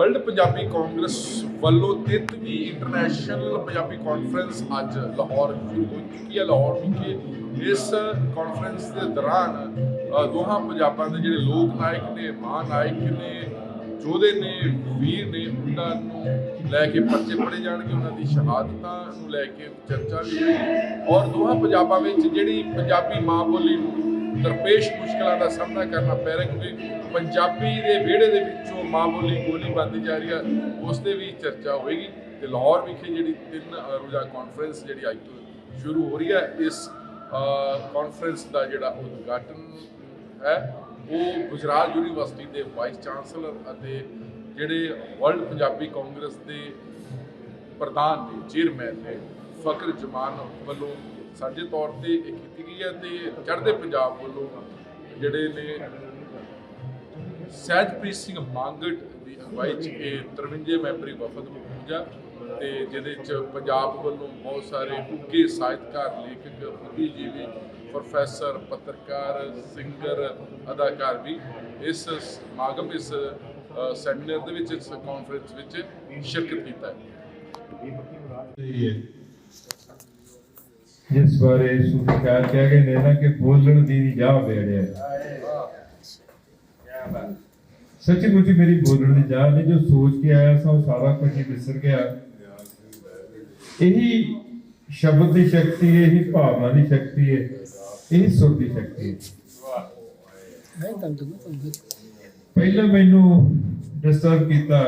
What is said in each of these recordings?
World Punjabi Congress ਵੱਲੋਂ 33ਵੀਂ international Punjabi conference ਅੱਜ ਲਾਹੌਰ ਸ਼ੁਰੂ ਹੋ ਚੁੱਕੀ ਹੈ। ਲਾਹੌਰ ਵਿਖੇ ਇਸ ਕਾਨਫਰੰਸ ਦੇ ਦੌਰਾਨ ਦੋਹਾਂ ਪੰਜਾਬਾਂ ਦੇ ਜਿਹੜੇ ਲੋਕ ਨਾਇਕ ਨੇ, ਮਹਾਨਾਇਕ ਨੇ, ਯੋਧੇ ਨੇ, ਵੀਰ ਨੇ ਉਹਨਾਂ ਨੂੰ ਲੈ ਕੇ ਪਰਚੇ ਪੜੇ ਜਾਣਗੇ। ਉਹਨਾਂ ਦੀ ਸ਼ਹਾਦਤਾਂ ਨੂੰ ਲੈ ਕੇ ਚਰਚਾ ਵੀ ਹੋਈ। ਔਰ ਦੋਹਾਂ ਪੰਜਾਬਾਂ ਵਿੱਚ ਜਿਹੜੀ ਪੰਜਾਬੀ ਮਾਂ ਬੋਲੀ ਨੂੰ ਦਰਪੇਸ਼ ਮੁਸ਼ਕਲਾਂ ਦਾ ਸਾਹਮਣਾ ਕਰਨਾ ਪੈ ਰਿਹਾ ਕਿਉਂਕਿ ਪੰਜਾਬੀ ਦੇ ਵਿਹੜੇ ਦੇ ਵਿੱਚੋਂ ਮਾਂ ਬੋਲੀ ਗੋਲੀ ਬੰਦੀ ਜਾ ਰਹੀ ਹੈ ਉਸ ਤੇ ਵੀ ਚਰਚਾ ਹੋਏਗੀ ਤੇ ਲਾਹੌਰ ਵਿਖੇ ਜਿਹੜੀ ਤਿੰਨ ਰੋਜ਼ਾ ਕਾਨਫਰੰਸ ਜਿਹੜੀ ਅੱਜ ਤੋਂ ਸ਼ੁਰੂ ਹੋ ਰਹੀ ਹੈ ਇਸ ਕਾਨਫਰੰਸ ਦਾ ਜਿਹੜਾ ਉਦਘਾਟਨ ਹੈ, ਉਹ ਗੁਜਰਾਤ ਯੂਨੀਵਰਸਿਟੀ ਦੇ ਵਾਈਸ ਚਾਂਸਲਰ ਅਤੇ ਜਿਹੜੇ ਵਰਲਡ ਪੰਜਾਬੀ ਕਾਂਗਰਸ ਦੇ ਪ੍ਰਧਾਨ ਨੇ ਚੇਅਰਮੈਨ ਨੇ ਫਕਰ ਜਮਾਨ ਵੱਲੋਂ ਸਾਂਝੇ ਤੌਰ ਤੇ ਇਹ ਕੀਤੀ ਗਈ ਹੈ ਤੇ ਚੜ੍ਹਦੇ ਪੰਜਾਬ ਵੱਲੋਂ ਜਿਹੜੇ ਨੇ ਸਹਿਜਪ੍ਰੀਤ ਸਿੰਘ ਮੰਗਟ ਦੀ ਅਗਵਾਈ 'ਚ ਇਹ 53 ਮੈਂਬਰੀ ਵਫਦ ਪਹੁੰਚਾ ਤੇ ਜਿਹਦੇ 'ਚ ਪੰਜਾਬ ਵੱਲੋਂ ਬਹੁਤ ਸਾਰੇ ਉੱਘੇ ਸਾਹਿਤਕਾਰ, ਲੇਖਕ, ਬੁੱਧੀਜੀਵੀ ਪ੍ਰੋਫੈਸਰ, ਪੱਤਰਕਾਰ, ਸਿੰਗਰ, ਅਦਾਕਾਰ ਵੀ ਇਸ ਸਮਾਗਮ, ਇਸ ਸੈਮੀਨਾਰ ਦੇ ਵਿੱਚ, ਇਸ ਕਾਨਫਰੰਸ ਵਿੱਚ ਸ਼ਿਰਕਤ ਕੀਤਾ ਹੈ। ਜਿਸ ਬਾਰੇ ਸੂਤਕਾਰ ਕਹਿ ਗਏ ਨੇ ਨਾ ਕਿ ਬੋਲਣ ਦੀ ਵੀ ਜਾ ਵੇੜਿਆ ਸੱਚੀ ਮੇਰੀ ਬੋਲਣ ਦੀ ਜਾ ਨਹੀਂ, ਜੋ ਸੋਚ ਕੇ ਆਇਆ ਸਾਂ, ਉਹ ਸਾਰਾ ਕੁਝ ਹੀ ਵਿਸਰ ਗਿਆ। ਇਹੀ ਸ਼ਬਦ ਦੀ ਸ਼ਕਤੀ ਹੈ, ਇਹੀ ਭਾਵਨਾ ਦੀ ਸ਼ਕਤੀ ਹੈ, ਇਹੀ ਸੁਰ ਦੀ ਸ਼ਕਤੀ ਹੈ। ਪਹਿਲਾਂ ਮੈਨੂੰ ਡਿਸਟਰਬ ਕੀਤਾ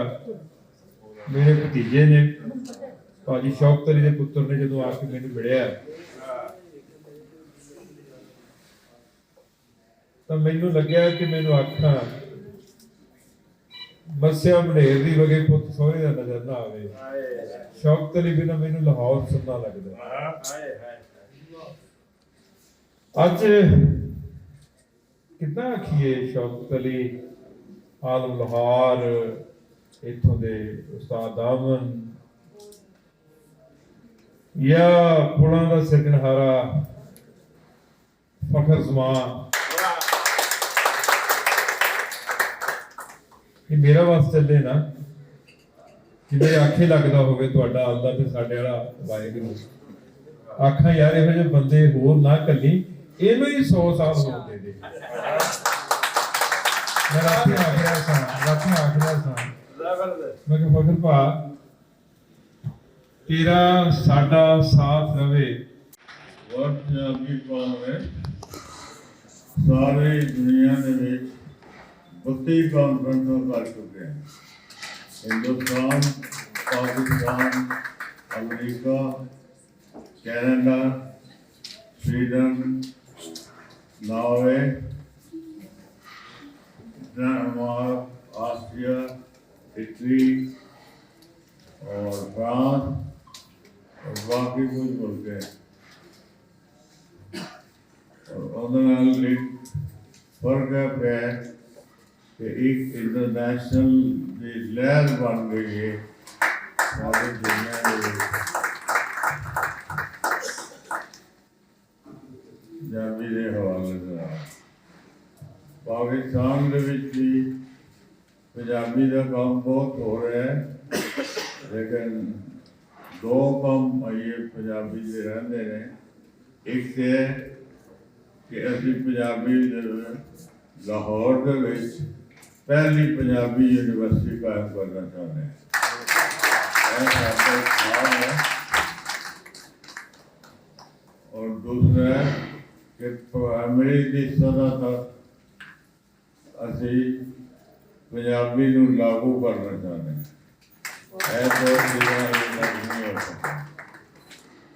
ਮੇਰੇ ਭਤੀਜੇ ਨੇ, ਭਾਜੀ ਸ਼ੌਕਤ ਅਲੀ ਦੇ ਪੁੱਤਰ ਨੇ ਜਦੋਂ ਆ ਕੇ ਮੈਨੂੰ ਮਿਲਿਆ। ਤਾਂ ਮੈਨੂੰ ਲੱਗਿਆ ਕਿ ਮੈਨੂੰ ਆਖਾਂ, ਮਸਿਆ ਮਨੇਰ ਦੀ ਵਗੇ ਪੁੱਤ ਸੋਹਰੇ ਦਾ ਨਜ਼ਰ ਨਾ ਆਵੇ। ਸ਼ੌਕਤ ਅਲੀ ਬਿਨਾ ਮੈਨੂੰ ਲਾਹੌਰ ਸੁਣਨਾ ਲੱਗਦਾ। ਅੱਜ ਕਿੱਦਾਂ ਆਖੀਏ ਸ਼ੌਕਤ ਅਲੀ ਆਲਮ ਲਾਹੌਰ, ਇੱਥੋਂ ਦੇ ਉਸਤਾਦ ਦਾਮਨ ਜਾਂ ਪੁਲਾਂ ਦਾ ਸਿਰਜਣਹਾਰਾ, ਫਖਰ ਜ਼ਮਾਨ ਇਹ ਮੇਰਾ ਵਾਸ ਚੱਲੇ ਨਾ ਕਿ ਆਖੇ ਲੱਗਦਾ ਹੋਵੇ ਤੁਹਾਡਾ ਆਲਦਾ ਤੇ ਸਾਡੇ ਵਾਲਾ ਵਾਹਿਗੁਰੂ। ਆਖਾਂ ਯਾਰ, ਇਹੋ ਜਿਹੇ ਬੰਦੇ ਹੋਰ ਨਾ ਕੱਲੀ, ਇਹਨੂੰ ਹੀ 100 ਸਾਲ ਹੋ ਦੇ ਦੇ। ਮੈਂ ਰਾਤੀ ਆਖ ਰਿਹਾ ਸਾਂ, ਰਾਤੀ ਆਖ ਰਿਹਾ ਸਾਂ। ਮੈਂ ਕਿਹਾ, ਫਖਰ ਭਾ, ਤੇਰਾ ਸਾਡਾ ਸਾਥ ਰਵੇ। ਵਰਡ ਪੰਜਾਬੀ ਕੌਮ ਸਾਰੇ ਦੁਨੀਆ ਦੇ ਵਿੱਚ बस्ती कॉन्फ्रेंस में कर चुके हैं Hindustan Pakistan America Canada Sweden Norway Denmark Austria Italy और फ्रांस और बाकी कुछ मुल्क हैं और उन्होंने लिंक फर्क है ਹੈ ਪਿਆ ਹੈ ਕਿ ਇੱਕ ਇੰਟਰਨੈਸ਼ਨਲ ਦੀ ਲਹਿਰ ਬਣ ਗਈ ਹੈ ਸਾਰੀ ਦੁਨੀਆ ਦੇ ਵਿੱਚ ਪੰਜਾਬੀ ਦੇ ਹਵਾਲੇ ਨਾਲ ਪਾਕਿਸਤਾਨ ਦੇ ਵਿੱਚ ਵੀ ਪੰਜਾਬੀ ਦਾ ਕੰਮ ਬਹੁਤ ਹੋ ਰਿਹਾ ਹੈ ਲੇਕਿਨ ਦੋ ਕੰਮ ਆਈਏ ਪੰਜਾਬੀ ਦੇ ਰਹਿੰਦੇ ਨੇ ਇੱਕ ਤੇ ਪਹਿਲੀ ਪੰਜਾਬੀ ਯੂਨੀਵਰਸਿਟੀ ਕਾਇਮ ਕਰਨਾ ਚਾਹੁੰਦੇ ਹਾਂ। ਇਹ ਸਾਡਾ ਖਾਨ ਹੈ। ਔਰ ਦੂਸਰਾ ਕਿ ਪ੍ਰਾਇਮਰੀ ਦੀ ਸਦਾ ਤੱਕ ਅਸੀਂ ਪੰਜਾਬੀ ਨੂੰ ਲਾਗੂ ਕਰਨਾ ਚਾਹੁੰਦੇ ਹਾਂ। ਇਹ ਦੋ ਚੀਜ਼ਾਂ ਨਹੀਂ ਹੋ ਸਕਦਾ।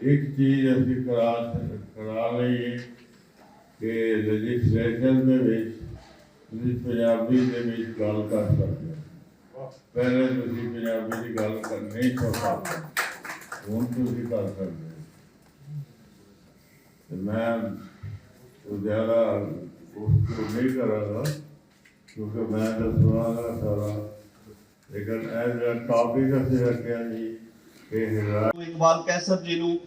ਇੱਕ ਚੀਜ਼ ਅਸੀਂ ਕਰਾ ਕਰਾ ਲਈਏ ਕਿ ਲੈਜਿਸਲੇਸ਼ਨ ਦੇ ਵਿੱਚ ਤੁਸੀਂ ਪੰਜਾਬੀ ਦੇ ਵਿੱਚ ਗੱਲ ਕਰ ਸਕਦੇ ਹੋ। ਪਹਿਲੇ ਤੁਸੀਂ ਪੰਜਾਬੀ ਦੀ ਗੱਲ ਕਰ ਨਹੀਂ ਸਕਦੇ ਹੁਣ ਤੁਸੀਂ ਕਰ ਸਕਦੇ ਹੋ। ਤੇ ਮੈਂ ਉਹ ਜ਼ਿਆਦਾ ਉਸ ਨੂੰ ਨਹੀਂ ਕਰਾਂਗਾ ਕਿਉਂਕਿ ਮੈਂ ਦੱਸਵਾਂਗਾ ਸਾਰਾ। ਲੇਕਿਨ ਇਹ ਜਿਹੜਾ ਟੌਪਿਕ ਅਸੀਂ ਰੱਖਿਆ ਜੀ ਕਿ ਹਿਰਾ ਇਕਬਾਲ ਕੈਸਰ ਜੀ ਨੂੰ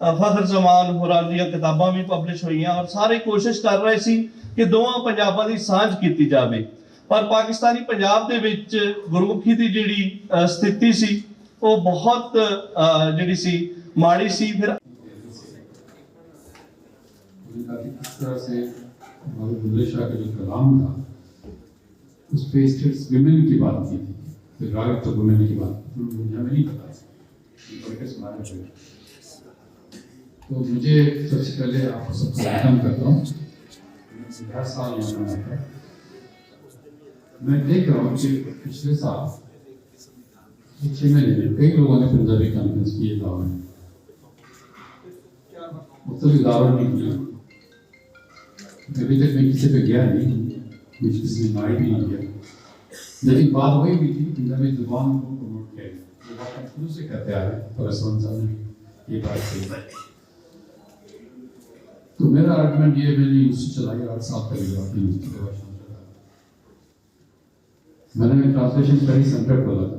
ਫਖਰ ਜ਼ਮਾਨ ਹੋਰਾਂ ਦੀਆਂ ਕਿਤਾਬਾਂ ਵੀ ਪਬਲਿਸ਼ ਹੋਈਆਂ ਔਰ ਸਾਰੇ ਕੋਸ਼ਿਸ਼ ਕਰ ਰਹੇ ਸੀ ਕਿ ਦੋਵਾਂ ਪੰਜਾਬਾਂ ਦੀ ਸਾਂਝ ਕੀਤੀ ਜਾਵੇ ਪਰ ਪਾਕਿਸਤਾਨੀ ਪੰਜਾਬ ਦੇ ਵਿੱਚ ਗੁਰਮੁਖੀ ਦੀ ਜਿਹੜੀ ਅ, ਸਥਿਤੀ ਸੀ ਉਹ ਬਹੁਤ ਅ, ਜਿਹੜੀ ਸੀ ਮਾੜੀ ਸੀ ਫਿਰ मैंने कहा कि किस तरह से हमारे बुल्ले शाह का जो कलाम था उस पे स्टेट्स विमेन की बात की थी फिर राग तो वुमेन की बात सबसे पहले आपको सबको वेलकम करता हूँ मैं हर साल यहाँ पर आता हूँ। मैं देख रहा हूँ कि पिछले साल ये छः महीने में कई लोगों ने पंजाबी कॉन्फ्रेंस किए गाँव में मुख्तलिफ इदारों ने किया अभी तक मैं किसी पे गया नहीं मुझे किसी ने इनवाइट भी नहीं किया लेकिन बात वही भी थी पंजाबी जुबान को प्रमोट किया ये बात हम शुरू से कहते आ रहे हैं परसवन साहब ने ये बात कही तो मेरा आर्गुमेंट ये मैंने यूनिवर्सिटी चलाई आठ साल तक बात यूनिवर्सिटी का भाषण चला मैंने ट्रांसलेशन स्टडी सेंटर खोला था